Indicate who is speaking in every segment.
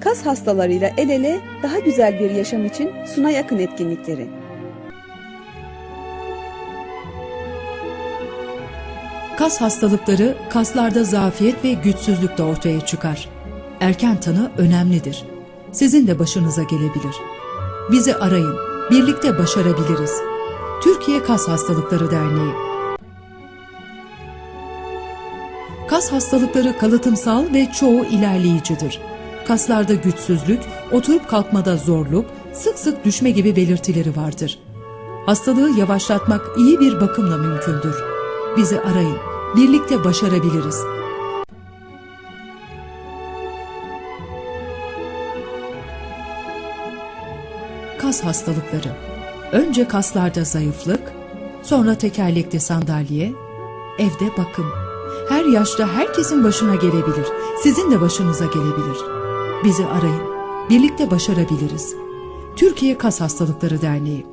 Speaker 1: Kas hastalarıyla el ele daha güzel bir yaşam için Suna Yakın etkinlikleri.
Speaker 2: Kas hastalıkları kaslarda zafiyet ve güçsüzlük de ortaya çıkar. Erken tanı önemlidir. Sizin de başınıza gelebilir. Bizi arayın, birlikte başarabiliriz. Türkiye Kas Hastalıkları Derneği Kas hastalıkları kalıtımsal ve çoğu ilerleyicidir. Kaslarda güçsüzlük, oturup kalkmada zorluk, sık sık düşme gibi belirtileri vardır. Hastalığı yavaşlatmak iyi bir bakımla mümkündür. Bizi arayın, birlikte başarabiliriz. Kas hastalıkları. Önce kaslarda zayıflık, sonra tekerlekli sandalye, evde bakım. Her yaşta herkesin başına gelebilir. Sizin de başınıza gelebilir. Bizi arayın. Birlikte başarabiliriz. Türkiye Kas Hastalıkları Derneği.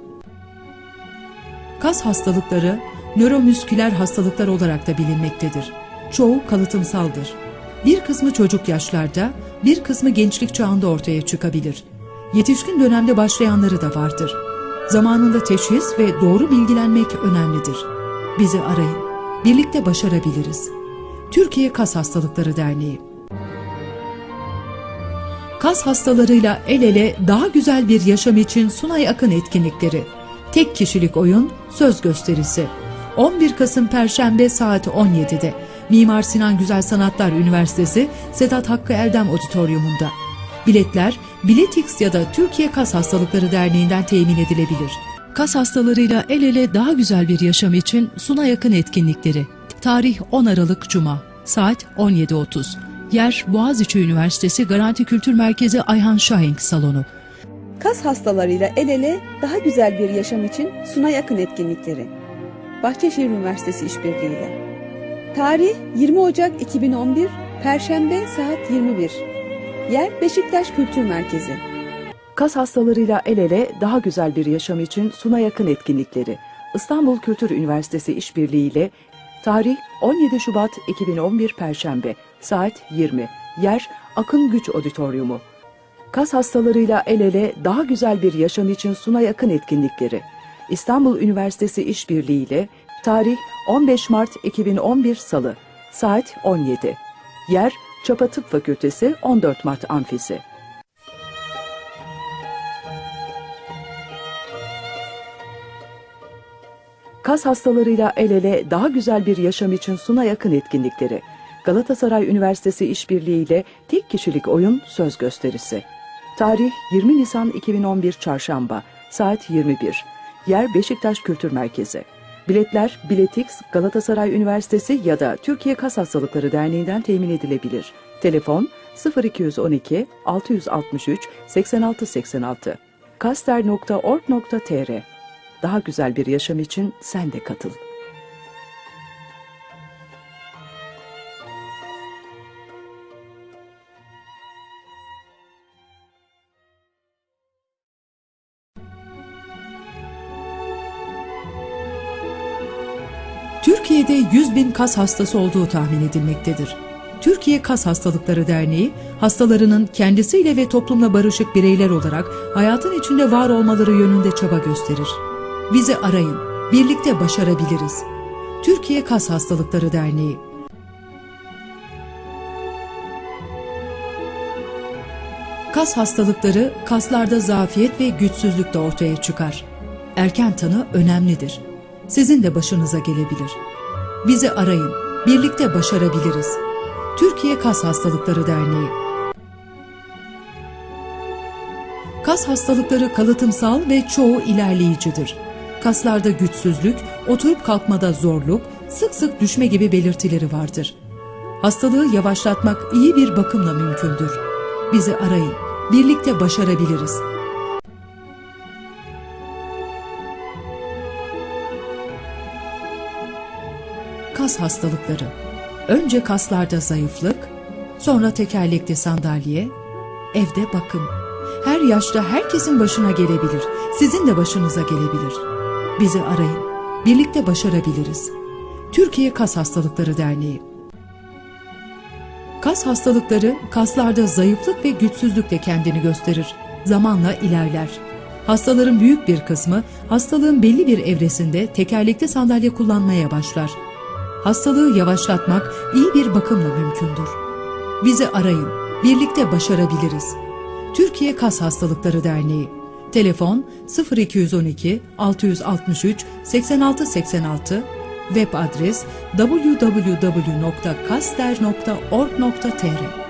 Speaker 2: Kas hastalıkları nöromüsküler hastalıklar olarak da bilinmektedir. Çoğu kalıtımsaldır. Bir kısmı çocuk yaşlarda, bir kısmı gençlik çağında ortaya çıkabilir. Yetişkin dönemde başlayanları da vardır. Zamanında teşhis ve doğru bilgilenmek önemlidir. Bizi arayın. Birlikte başarabiliriz. Türkiye Kas Hastalıkları Derneği Kas hastalarıyla el ele daha güzel bir yaşam için Sunay Akın etkinlikleri. Tek kişilik oyun, söz gösterisi. 11 Kasım Perşembe saat 17'de. Mimar Sinan Güzel Sanatlar Üniversitesi Sedat Hakkı Eldem Auditoriumunda. Biletler Biletix ya da Türkiye Kas Hastalıkları Derneği'nden temin edilebilir. Kas hastalarıyla el ele daha güzel bir yaşam için Suna Yakın etkinlikleri. Tarih 10 Aralık Cuma, saat 17.30. Yer Boğaziçi Üniversitesi Garanti Kültür Merkezi Ayhan Şahenk Salonu.
Speaker 1: Kas hastalarıyla el ele daha güzel bir yaşam için Suna Yakın etkinlikleri. Bahçeşehir Üniversitesi işbirliğiyle. Tarih 20 Ocak 2011 Perşembe saat 21. Yer Beşiktaş Kültür Merkezi.
Speaker 3: Kas hastalarıyla el ele daha güzel bir yaşam için Suna Yakın etkinlikleri. İstanbul Kültür Üniversitesi işbirliğiyle tarih 17 Şubat 2011 Perşembe saat 20. Yer Akın Güç Auditoriumu. Kas hastalarıyla el ele daha güzel bir yaşam için Suna Yakın etkinlikleri. İstanbul Üniversitesi işbirliğiyle tarih 15 Mart 2011 Salı saat 17. Yer Çapa Tıp Fakültesi 14 Mart Amfisi. Kas hastalarıyla el ele daha güzel bir yaşam için Suna Yakın etkinlikleri. Galatasaray Üniversitesi işbirliğiyle tek kişilik oyun söz gösterisi. Tarih 20 Nisan 2011 Çarşamba saat 21. Yer Beşiktaş Kültür Merkezi. Biletler Biletix, Galatasaray Üniversitesi ya da Türkiye Kas Hastalıkları Derneği'nden temin edilebilir. Telefon 0212 663 8686 kaster.org.tr Daha güzel bir yaşam için sen de katıl.
Speaker 2: Türkiye'de 100 bin kas hastası olduğu tahmin edilmektedir. Türkiye Kas Hastalıkları Derneği, hastalarının kendisiyle ve toplumla barışık bireyler olarak hayatın içinde var olmaları yönünde çaba gösterir. Bizi arayın, birlikte başarabiliriz. Türkiye Kas Hastalıkları Derneği Kas hastalıkları kaslarda zafiyet ve güçsüzlük de ortaya çıkar. Erken tanı önemlidir. Sizin de başınıza gelebilir. Bizi arayın, birlikte başarabiliriz. Türkiye Kas Hastalıkları Derneği Kas hastalıkları kalıtımsal ve çoğu ilerleyicidir. Kaslarda güçsüzlük, oturup kalkmada zorluk, sık sık düşme gibi belirtileri vardır. Hastalığı yavaşlatmak iyi bir bakımla mümkündür. Bizi arayın, birlikte başarabiliriz. Kas hastalıkları. Önce kaslarda zayıflık, sonra tekerlekli sandalye, evde bakım. Her yaşta herkesin başına gelebilir. Sizin de başınıza gelebilir. Bizi arayın. Birlikte başarabiliriz. Türkiye Kas Hastalıkları Derneği Kas hastalıkları kaslarda zayıflık ve güçsüzlükle kendini gösterir. Zamanla ilerler. Hastaların büyük bir kısmı hastalığın belli bir evresinde tekerlekli sandalye kullanmaya başlar. Hastalığı yavaşlatmak iyi bir bakımla mümkündür. Bizi arayın, birlikte başarabiliriz. Türkiye Kas Hastalıkları Derneği Telefon 0212 663 8686 Web adres www.kaster.org.tr